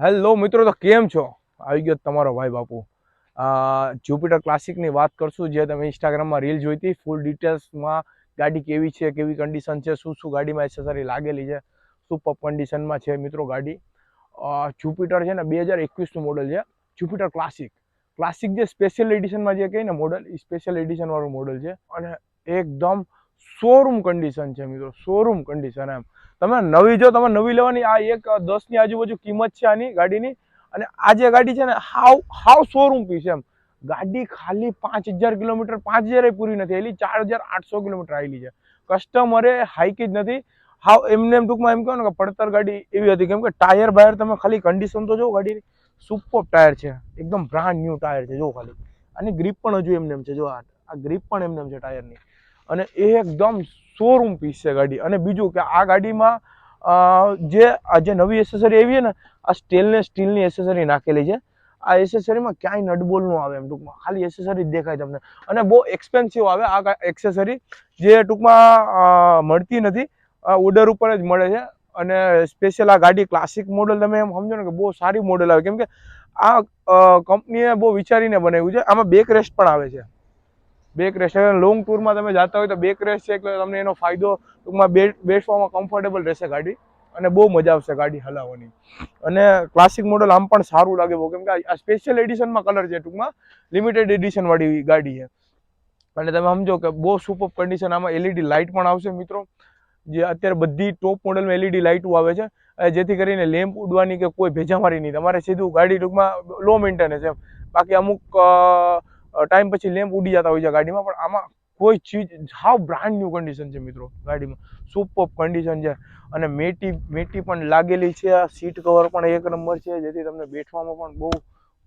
Hello મિત્રો, તો કેમ છો? આવી ગયો તમારો ભાઈ બાપુ. જ્યુપિટર ક્લાસિકની વાત કરશું, જે તમે ઇન્સ્ટાગ્રામમાં રીલ જોઈ હતી. ફૂલ ડિટેલ્સમાં ગાડી કેવી છે, કેવી કન્ડિશન છે, શું શું ગાડીમાં એસેસરી લાગેલી છે સુપર કન્ડિશનમાં છે મિત્રો ગાડી. જ્યુપિટર છે ને બે હજાર એકવીસનું મોડલ છે. જ્યુપિટર ક્લાસિક ક્લાસિક જે સ્પેશિયલ એડિશનમાં જે કહીને મોડલ એ સ્પેશિયલ એડિશન વાળું મોડલ છે. અને એકદમ શોરૂમ કન્ડિશન છે મિત્રો શોરૂમ કન્ડિશન એમ. તમે નવી જો, તમે નવી લેવાની આ એક દસની આજુબાજુ કિંમત છે આની ગાડીની. અને આ જે ગાડી છે ને, હાવ હાવ શોરૂમ પીસ એમ. ગાડી ખાલી પાંચ હજાર કિલોમીટર, પાંચ હજાર પૂરી નથી આવેલી ચાર હજાર આઠસો કિલોમીટર આવેલી છે. કસ્ટમરે હાઈક જ નથી. હાવ એમને એમ ટૂંકમાં એમ કહો ને કે પડતર ગાડી એવી હતી કેમ કે ટાયર બાયર તમે ખાલી કન્ડિશન તો જો ગાડીની. સુપર ટાયર છે. એકદમ બ્રાન્ડ ન્યૂ ટાયર છે જો ખાલી. અને ગ્રીપ પણ હજુ એમને એમ છે, જો આ ગ્રીપ પણ એમને એમ છે ટાયરની. અને એ એકદમ શોરૂમ પીસ છે ગાડી. અને બીજું કે આ ગાડીમાં જે, આ જે નવી એસેસરી આવી ને, આ સ્ટેલને સ્ટીલની એસેસરી નાખેલી છે. આ એસેસરીમાં ક્યાંય નટબોલનું આવે એમ ટૂંકમાં. ખાલી એસેસરી જ દેખાય તમને. અને બહુ એક્સપેન્સિવ આવે આ એક્સેસરી જે ટૂંકમાં મળતી નથી. ઓર્ડર ઉપર જ મળે છે. અને સ્પેશિયલ આ ગાડી ક્લાસિક મોડલ તમે એમ સમજો ને કે બહુ સારી મોડલ આવે. કેમ કે આ કંપનીએ બહુ વિચારીને બનાવ્યું છે. આમાં બેક રેસ્ટ પણ આવે છે. બેક રેસ્ટ લોંગ ટૂરમાં તમે જતા હોય તો બેક રેસ્ટ છે, એટલે તમને એનો ફાયદો ટૂંકમાં બે બેસવામાં કમ્ફર્ટેબલ રહેશે ગાડી અને બહુ મજા આવશે ગાડી હલાવવાની. અને ક્લાસિક મોડલ આમ પણ સારું લાગે બહુ, કેમ કે આ સ્પેશિયલ એડિશનમાં કલર છે ટૂંકમાં લિમિટેડ એડિશનવાળી ગાડી છે. અને તમે સમજો કે બહુ સુપર કન્ડિશન આમાં એલઈડી લાઇટ પણ આવશે મિત્રો. જે અત્યારે બધી ટોપ મોડલમાં એલઈડી લાઇટો આવે છે જેથી કરીને લેમ્પ ઉડવાની કે કોઈ ભેજામારી નહીં. તમારે સીધું ગાડી ટૂંકમાં લો મેન્ટેનન્સ એમ બાકી અમુક ટાઈમ પછી લેમ્પ ઉડી જતા હોય છે ગાડીમાં, પણ આમાં કોઈ ચીજ, હાવ બ્રાન્ડ ન્યૂ કન્ડિશન છે મિત્રો ગાડીમાં. સુપર કન્ડિશન છે. અને મેટી મેટી પણ લાગેલી છે સીટ કવર પણ એક નંબર છે, જેથી તમને બેઠવામાં પણ બહુ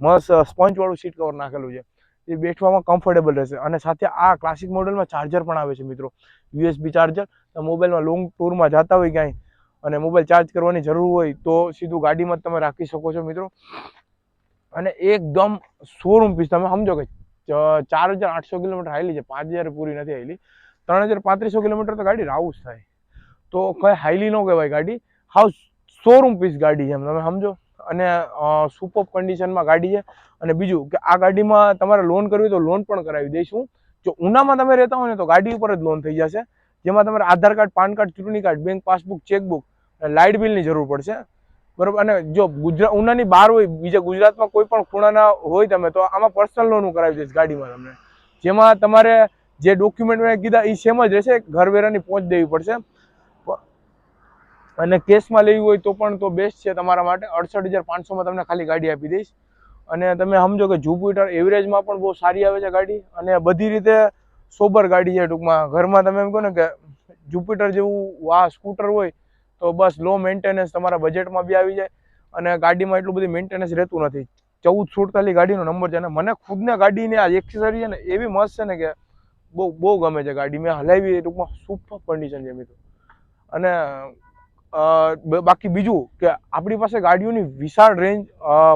મસ્ત સ્પંચવાળું સીટ કવર નાખેલું છે. એ બેઠવામાં કમ્ફર્ટેબલ રહેશે. અને સાથે આ ક્લાસિક મોડલમાં ચાર્જર પણ આવે છે મિત્રો. યુએસબી ચાર્જર મોબાઈલમાં લોંગ ટૂરમાં જતા હોય ક્યાંય, અને મોબાઈલ ચાર્જ કરવાની જરૂર હોય, તો સીધું ગાડીમાં તમે રાખી શકો છો મિત્રો. અને એકદમ શોરૂમ પીસ તમે સમજો કે ચાર હજાર આઠસો કિલોમીટર હાઈલી છે. પાંચ હજાર પૂરી નથી હાઈલી ત્રણ હજાર પાંત્રીસો કિલોમીટર તો ગાડી રાઉસ થાય. તો કઈ હાઈલી ન કહેવાય ગાડી. હાવ શોરૂમ પીસ ગાડી છે એમ. તમે સમજો? અને સુપર કન્ડિશનમાં ગાડી છે. અને બીજું કે આ ગાડીમાં તમારે લોન કરવી તો લોન પણ કરાવી દઈશું જો ઉનામાં તમે રહેતા હોય ને તો ગાડી ઉપર જ લોન થઈ જશે. જેમાં તમારે આધાર કાર્ડ, પાન કાર્ડ, ચૂંટણી card bank passbook chequebook light બિલની જરૂર પડશે. બરોબર? અને જો ગુજરાત ઉનાની બહાર હોય, બીજા ગુજરાતમાં કોઈ પણ ખૂણાના હોય તમે, તો આમાં પર્સનલ લોન હું કરાવી દઈશ ગાડીમાં તમને. જેમાં તમારે જે ડોક્યુમેન્ટ મેં કીધા એ સેમ જ રહેશે. ઘર વેરાની પહોંચ દેવી પડશે. અને કેશમાં લેવી હોય તો પણ તો બેસ્ટ છે તમારા માટે. અડસઠ હજાર પાંચસોમાં તમને ખાલી ગાડી આપી દઈશ. અને તમે સમજો કે જુપિટર એવરેજમાં પણ બહુ સારી આવે છે ગાડી. અને બધી રીતે સોબર ગાડી છે ટૂંકમાં. ઘરમાં તમે એમ કહો ને કે જુપિટર જેવું આ સ્કૂટર હોય તો બસ લો મેન્ટેનન્સ તમારા બજેટમાં બી આવી જાય અને ગાડીમાં એટલું બધું મેન્ટેનન્સ રહેતું નથી. ચૌદ સુડતાલીસ ગાડીનો નંબર છે અને મને ખુદને ગાડીની આ એક્સેસરી છે ને એવી મસ્ત છે ને કે બહુ બહુ ગમે છે ગાડી. મેં હલાવી ટૂંકમાં સુપર કન્ડિશન છે મિત્રો. અને બાકી બીજું કે આપણી પાસે ગાડીઓની વિશાળ રેન્જ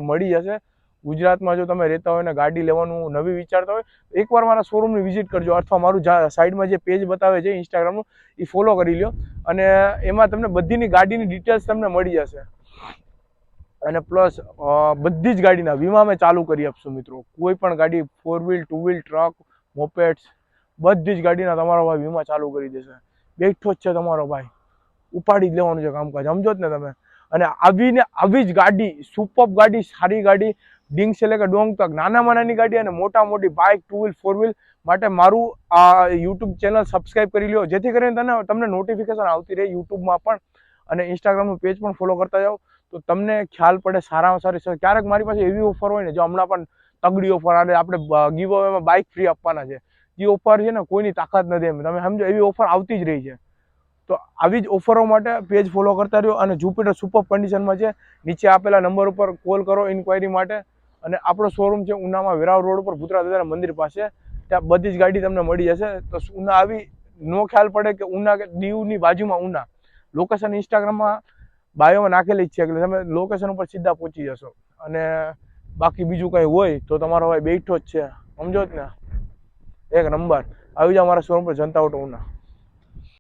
મળી જશે ગુજરાતમાં જો તમે રહેતા હોય ને ગાડી લેવાનું નવી વિચારતા હોય, એકવાર મારા શોરૂમની વિઝિટ કરજો. અથવા મારું સાઈડમાં જે પેજ બતાવે છે ઇન્સ્ટાગ્રામનું એ ફોલો કરી લ્યો. અને એમાં તમને બધીની ગાડીની ડિટેલ્સ તમને મળી જશે. અને પ્લસ બધી જ ગાડીના વીમા અમે ચાલુ કરી આપશું મિત્રો. કોઈ પણ ગાડી four wheel two wheel truck mopeds બધી જ ગાડીના તમારો ભાઈ વીમા ચાલુ કરી દેશે. બેઠો જ છે તમારો ભાઈ. ઉપાડી જ લેવાનું છે કામકાજ. સમજો જ ને તમે. અને આવીને આવી જ ગાડી સુપર ગાડી, સારી ગાડી ડિંગ છે એટલે કે ડોંગ તક નાનામાં નાની ગાડી અને મોટા મોટી bike two wheel four wheel માટે મારું આ યુટ્યુબ ચેનલ સબસ્ક્રાઇબ કરી લ્યો. જેથી કરીને તને તમને નોટિફિકેશન આવતી રહે યુટ્યુબમાં પણ અને ઇન્સ્ટાગ્રામનું પેજ પણ ફોલો કરતા જાઓ. તો તમને ખ્યાલ પડે સારામાં સારી ક્યારેક મારી પાસે એવી ઓફર હોય ને, જો હમણાં પણ તગડી ઓફર આવે, આપણે ગીવ અવેમાં બાઇક ફ્રી આપવાના છે. જે ઓફર છે ને, કોઈની તાકાત નથી એમ. તમે સમજો, એવી ઓફર આવતી જ રહી છે. તો આવી જ ઓફરો માટે પેજ ફોલો કરતા રહ્યો અને જુપિટર સુપર કન્ડિશનમાં છે. નીચે આપેલા નંબર ઉપર કોલ કરો ઇન્ક્વાયરી માટે. અને આપણો શોરૂમ છે ઉનામાં વેરાવ રોડ ઉપર ભૂતરા દાદાના મંદિર પાસે. ત્યાં બધી જ ગાડી તમને મળી જશે. તો ઉના આવી, નો ખ્યાલ પડે કે ઉના કે દીવની બાજુમાં ઉના. લોકેશન ઇન્સ્ટાગ્રામમાં બાયોમાં નાખેલી જ છે એટલે તમે લોકેશન ઉપર સીધા પહોંચી જશો. અને બાકી બીજું કંઈ હોય તો તમારો ભાઈ બેઠો જ છે. સમજો જ ને? એક નંબર. આવી જાઓ મારા શોરૂમ પર જનતા ઓટો ઉના.